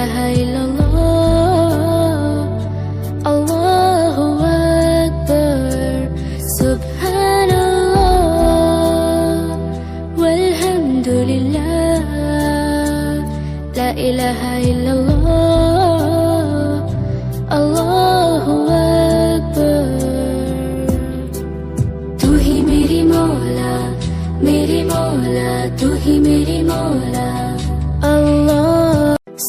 إله إلا الله. الله أكبر. سبحان الله. والحمد لله. لا إله إلا الله. الله أكبر. تو هي میری مولا میری مولا تو هي میری مولا.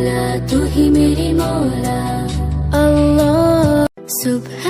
मेरी मौला तू ही मेरी मौला अल्लाह सुबहान